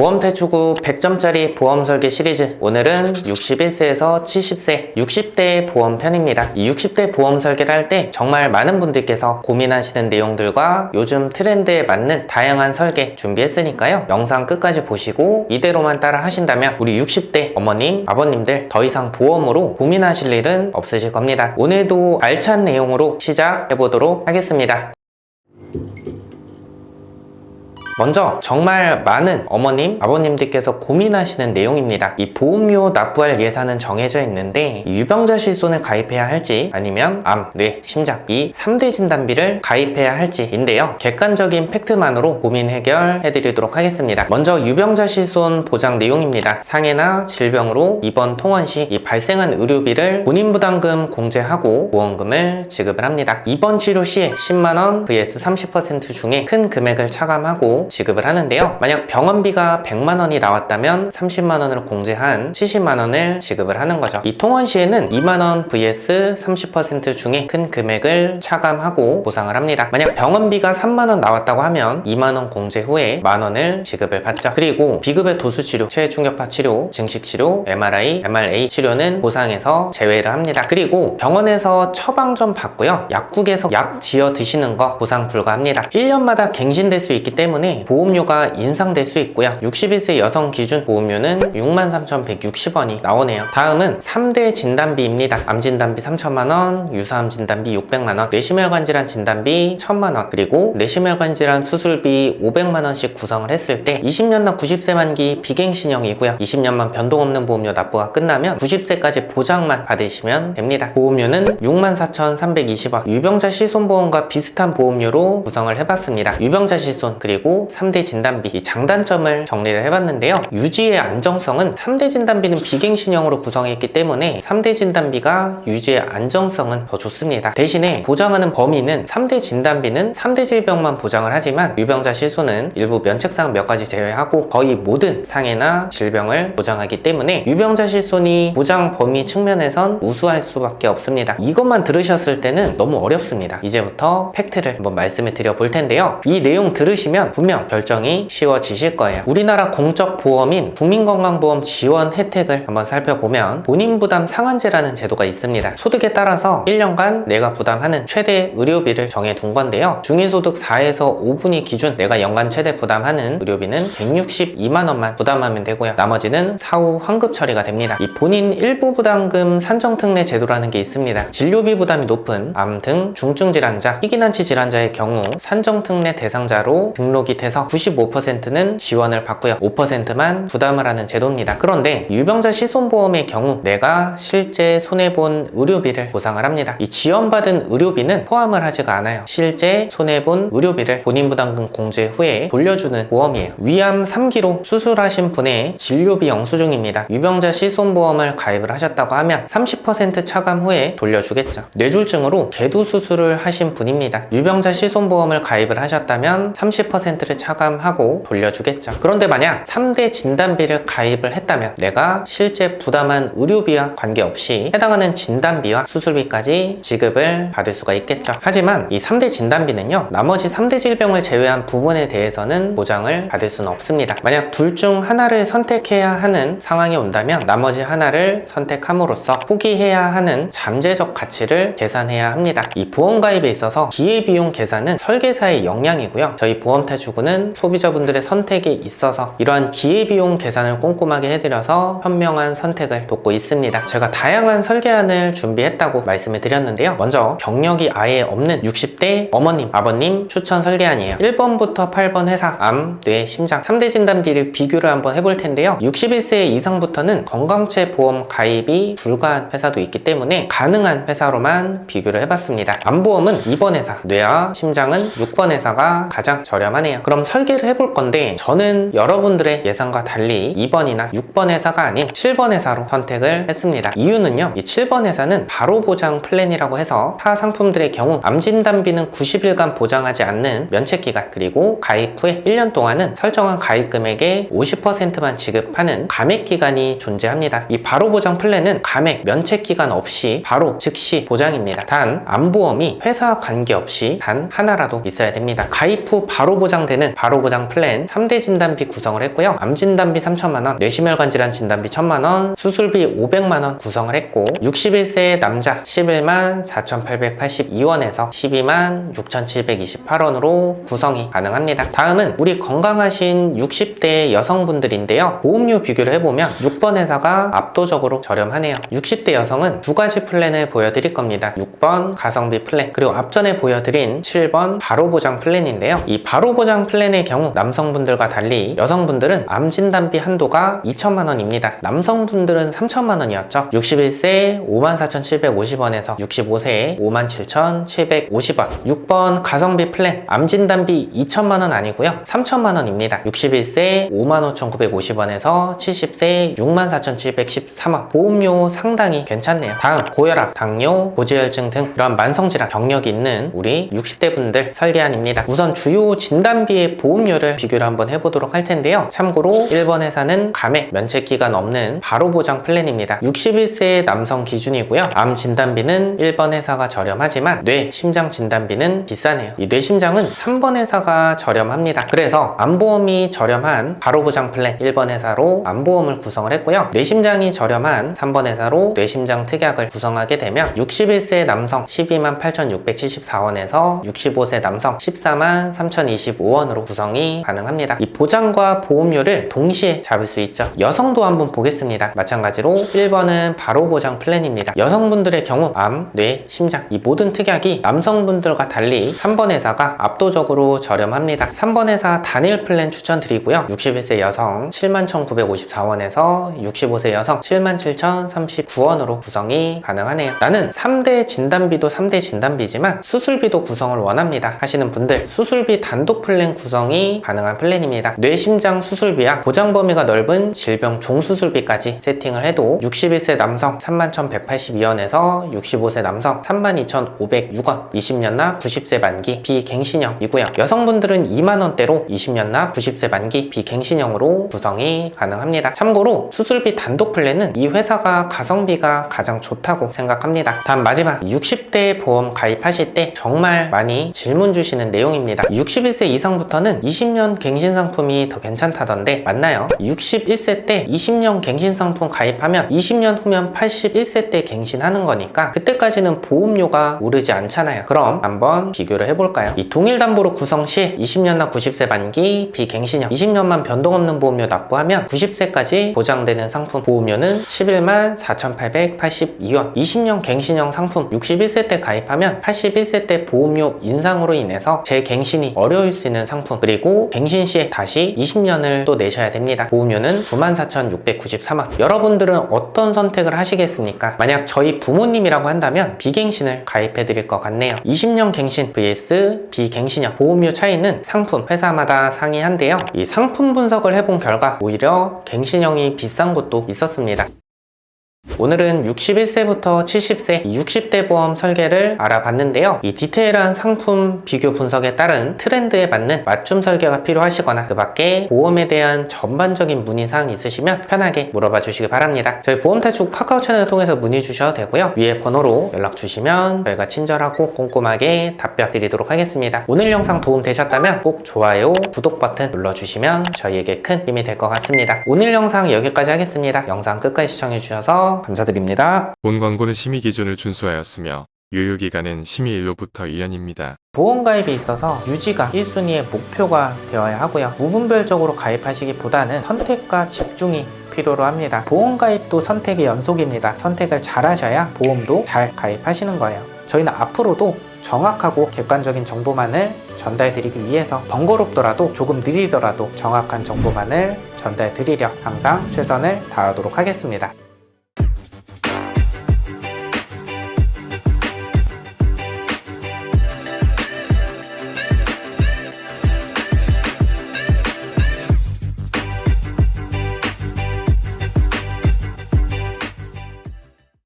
보험 탈출구 100점짜리 보험 설계 시리즈 오늘은 61세에서 70세 60대 보험 편입니다. 이 60대 보험 설계를 할 때 정말 많은 분들께서 고민하시는 내용들과 요즘 트렌드에 맞는 다양한 설계 준비했으니까요. 영상 끝까지 보시고 이대로만 따라 하신다면 우리 60대 어머님, 아버님들 더 이상 보험으로 고민하실 일은 없으실 겁니다. 오늘도 알찬 내용으로 시작해 보도록 하겠습니다. 먼저 정말 많은 어머님, 아버님들께서 고민하시는 내용입니다. 이 보험료 납부할 예산은 정해져 있는데 이 유병자 실손을 가입해야 할지 아니면 암, 뇌, 심장 이 3대 진단비를 가입해야 할지인데요. 객관적인 팩트만으로 고민 해결해 드리도록 하겠습니다. 먼저 유병자 실손 보장 내용입니다. 상해나 질병으로 입원 통원 시 이 발생한 의료비를 본인 부담금 공제하고 보험금을 지급을 합니다. 입원 치료 시에 10만원 vs 30% 중에 큰 금액을 차감하고 지급을 하는데요. 만약 병원비가 100만 원이 나왔다면 30만 원으로 공제한 70만 원을 지급을 하는 거죠. 이 통원 시에는 2만 원 vs 30% 중에 큰 금액을 차감하고 보상을 합니다. 만약 병원비가 3만 원 나왔다고 하면 2만 원 공제 후에 만 원을 지급을 받죠. 그리고 비급의 도수 치료, 체충격파 치료, 증식 치료, MRI, MRA 치료는 보상에서 제외를 합니다. 그리고 병원에서 처방 좀 받고요. 약국에서 약 지어 드시는 거 보상 불가합니다. 1년마다 갱신될 수 있기 때문에 보험료가 인상될 수 있고요. 61세 여성 기준 보험료는 63,160원이 나오네요. 다음은 3대 진단비입니다. 암 진단비 3천만원, 유사암 진단비 600만원, 뇌심혈관 질환 진단비 1000만원, 그리고 뇌심혈관 질환 수술비 500만원씩 구성을 했을 때 20년당 90세 만기 비갱신형이고요. 20년만 변동 없는 보험료 납부가 끝나면 90세까지 보장만 받으시면 됩니다. 보험료는 64,320원, 유병자 실손보험과 비슷한 보험료로 구성을 해봤습니다. 유병자 실손 그리고 3대 진단비 이 장단점을 정리를 해봤는데요. 유지의 안정성은 3대 진단비는 비갱신형으로 구성했기 때문에 3대 진단비가 유지의 안정성은 더 좋습니다. 대신에 보장하는 범위는 3대 진단비는 3대 질병만 보장을 하지만 유병자 실손은 일부 면책사항 몇 가지 제외하고 거의 모든 상해나 질병을 보장하기 때문에 유병자 실손이 보장 범위 측면에선 우수할 수밖에 없습니다. 이것만 들으셨을 때는 너무 어렵습니다. 이제부터 팩트를 한번 말씀을 드려 볼 텐데요. 이 내용 들으시면 분명 결정이 쉬워지실 거예요. 우리나라 공적 보험인 국민건강보험 지원 혜택을 한번 살펴보면 본인 부담 상한제라는 제도가 있습니다. 소득에 따라서 1년간 내가 부담하는 최대 의료비를 정해 둔 건데요. 중위소득 4에서 5분위 기준 내가 연간 최대 부담하는 의료비는 162만 원만 부담하면 되고요. 나머지는 사후 환급 처리가 됩니다. 이 본인 일부 부담금 산정 특례 제도라는 게 있습니다. 진료비 부담이 높은 암 등 중증 질환자, 희귀난치 질환자의 경우 산정 특례 대상자로 등록이 돼서 95%는 지원을 받고요. 5%만 부담을 하는 제도입니다. 그런데 유병자 실손보험의 경우 내가 실제 손해본 의료비를 보상을 합니다. 이 지원받은 의료비는 포함을 하지가 않아요. 실제 손해본 의료비를 본인 부담금 공제 후에 돌려주는 보험이에요. 위암 3기로 수술하신 분의 진료비 영수증입니다. 유병자 실손보험을 가입을 하셨다고 하면 30% 차감 후에 돌려주겠죠. 뇌졸중으로 개두 수술을 하신 분입니다. 유병자 실손보험을 가입을 하셨다면 30%를 차감하고 돌려주겠죠. 그런데 만약 3대 진단비를 가입을 했다면 내가 실제 부담한 의료비와 관계없이 해당하는 진단비와 수술비까지 지급을 받을 수가 있겠죠. 하지만 이 3대 진단비는요, 나머지 3대 질병을 제외한 부분에 대해서는 보장을 받을 수는 없습니다. 만약 둘 중 하나를 선택해야 하는 상황이 온다면 나머지 하나를 선택함으로써 포기해야 하는 잠재적 가치를 계산해야 합니다. 이 보험 가입에 있어서 기회비용 계산은 설계사의 역량이고요. 저희 보험탈주 구는 소비자분들의 선택에 있어서 이러한 기회비용 계산을 꼼꼼하게 해드려서 현명한 선택을 돕고 있습니다. 제가 다양한 설계안을 준비했다고 말씀을 드렸는데요. 먼저 경력이 아예 없는 60대 어머님, 아버님 추천 설계안이에요. 1번부터 8번 회사, 암, 뇌, 심장 3대 진단비를 비교를 한번 해볼 텐데요. 61세 이상부터는 건강체 보험 가입이 불가한 회사도 있기 때문에 가능한 회사로만 비교를 해봤습니다. 암보험은 2번 회사, 뇌와 심장은 6번 회사가 가장 저렴하네요. 그럼 설계를 해볼 건데 저는 여러분들의 예상과 달리 2번이나 6번 회사가 아닌 7번 회사로 선택을 했습니다. 이유는요. 이 7번 회사는 바로 보장 플랜이라고 해서 타 상품들의 경우 암 진단비는 90일간 보장하지 않는 면책 기간 그리고 가입 후에 1년 동안은 설정한 가입 금액의 50%만 지급하는 감액 기간이 존재합니다. 이 바로 보장 플랜은 감액 면책 기간 없이 바로 즉시 보장입니다. 단 암보험이 회사 관계없이 단 하나라도 있어야 됩니다. 가입 후 바로 보장되는 플랜에는 바로 보장 플랜 3대 진단비 구성을 했고요. 암 진단비 3천만 원, 뇌심혈관 질환 진단비 1천만 원, 수술비 500만 원 구성을 했고 61세 남자 11만 4,882원에서 12만 6,728원으로 구성이 가능합니다. 다음은 우리 건강하신 60대 여성분들인데요. 보험료 비교를 해보면 6번 회사가 압도적으로 저렴하네요. 60대 여성은 두 가지 플랜을 보여드릴 겁니다. 6번 가성비 플랜 그리고 앞전에 보여드린 7번 바로 보장 플랜인데요. 이 바로 보장 플랜의 경우 남성분들과 달리 여성분들은 암 진단비 한도가 2천만 원입니다. 남성분들은 3천만 원이었죠. 61세 54,750원에서 65세 57,750원. 6번 가성비 플랜 암 진단비 2천만 원 아니고요. 3천만 원입니다. 61세 55,950원에서 70세 64,713원. 보험료 상당히 괜찮네요. 다음 고혈압, 당뇨, 고지혈증 등 이런 만성질환 병력이 있는 우리 60대 분들 설계안입니다. 우선 주요 진단비 의 보험료를 비교를 한번 해보도록 할 텐데요. 참고로 1번 회사는 감액 면책 기간 없는 바로 보장 플랜입니다. 61세 남성 기준이고요. 암 진단비는 1번 회사가 저렴하지만 뇌, 심장 진단비는 비싸네요. 이 뇌심장은 3번 회사가 저렴합니다. 그래서 암보험이 저렴한 바로 보장 플랜 1번 회사로 암보험을 구성을 했고요. 뇌심장이 저렴한 3번 회사로 뇌심장 특약을 구성하게 되면 61세 남성 12만 8,674원에서 65세 남성 14만 3,025원 으로 구성이 가능합니다. 이 보장과 보험료를 동시에 잡을 수 있죠. 여성도 한번 보겠습니다. 마찬가지로 1번은 바로 보장 플랜입니다. 여성분들의 경우 암, 뇌, 심장 이 모든 특약이 남성분들과 달리 3번 회사가 압도적으로 저렴합니다. 3번 회사 단일 플랜 추천드리고요. 61세 여성 71,954원에서 65세 여성 77,039원으로 구성이 가능하네요. 나는 3대 진단비도 3대 진단비지만 수술비도 구성을 원합니다. 하시는 분들 수술비 단독 플랜 구성이 가능한 플랜입니다. 뇌심장 수술비와 보장 범위가 넓은 질병 종수술비까지 세팅을 해도 61세 남성 31,182원에서 65세 남성 32,506원 20년 나 90세 만기 비갱신형이고요. 여성분들은 2만원대로 20년 나 90세 만기 비갱신형으로 구성이 가능합니다. 참고로 수술비 단독 플랜은 이 회사가 가성비가 가장 좋다고 생각합니다. 다음 마지막 60대 보험 가입하실 때 정말 많이 질문 주시는 내용입니다. 61세 이상 부터는 20년 갱신 상품이 더 괜찮다던데 맞나요? 61세 때 20년 갱신 상품 가입하면 20년 후면 81세 때 갱신하는 거니까 그때까지는 보험료가 오르지 않잖아요. 그럼 한번 비교를 해볼까요? 이 동일 담보로 구성 시 20년 나 90세 만기 비갱신형 20년만 변동 없는 보험료 납부하면 90세까지 보장되는 상품 보험료는 11만 4,882원 20년 갱신형 상품 61세 때 가입하면 81세 때 보험료 인상으로 인해서 재갱신이 어려울 수 있는 상품. 그리고 갱신 시에 다시 20년을 또 내셔야 됩니다. 보험료는 94,693원. 여러분들은 어떤 선택을 하시겠습니까? 만약 저희 부모님이라고 한다면 비갱신을 가입해 드릴 것 같네요. 20년 갱신 vs 비갱신형 보험료 차이는 상품 회사마다 상이한데요. 이 상품 분석을 해본 결과 오히려 갱신형이 비싼 곳도 있었습니다 오늘은 61세부터 70세 60대 보험 설계를 알아봤는데요. 이 디테일한 상품 비교 분석에 따른 트렌드에 맞는 맞춤 설계가 필요하시거나 그 밖에 보험에 대한 전반적인 문의사항 있으시면 편하게 물어봐 주시기 바랍니다. 저희 보험탈출 카카오 채널을 통해서 문의 주셔도 되고요. 위에 번호로 연락 주시면 저희가 친절하고 꼼꼼하게 답변 드리도록 하겠습니다. 오늘 영상 도움 되셨다면 꼭 좋아요, 구독 버튼 눌러주시면 저희에게 큰 힘이 될 것 같습니다. 오늘 영상 여기까지 하겠습니다. 영상 끝까지 시청해 주셔서 감사드립니다. 본 광고는 심의 기준을 준수하였으며 유효기간은 심의일로부터 1년입니다. 보험 가입에 있어서 유지가 1순위의 목표가 되어야 하고요. 무분별적으로 가입하시기보다는 선택과 집중이 필요로 합니다. 보험 가입도 선택의 연속입니다. 선택을 잘 하셔야 보험도 잘 가입하시는 거예요. 저희는 앞으로도 정확하고 객관적인 정보만을 전달해 드리기 위해서 번거롭더라도 조금 느리더라도 정확한 정보만을 전달해 드리려 항상 최선을 다하도록 하겠습니다.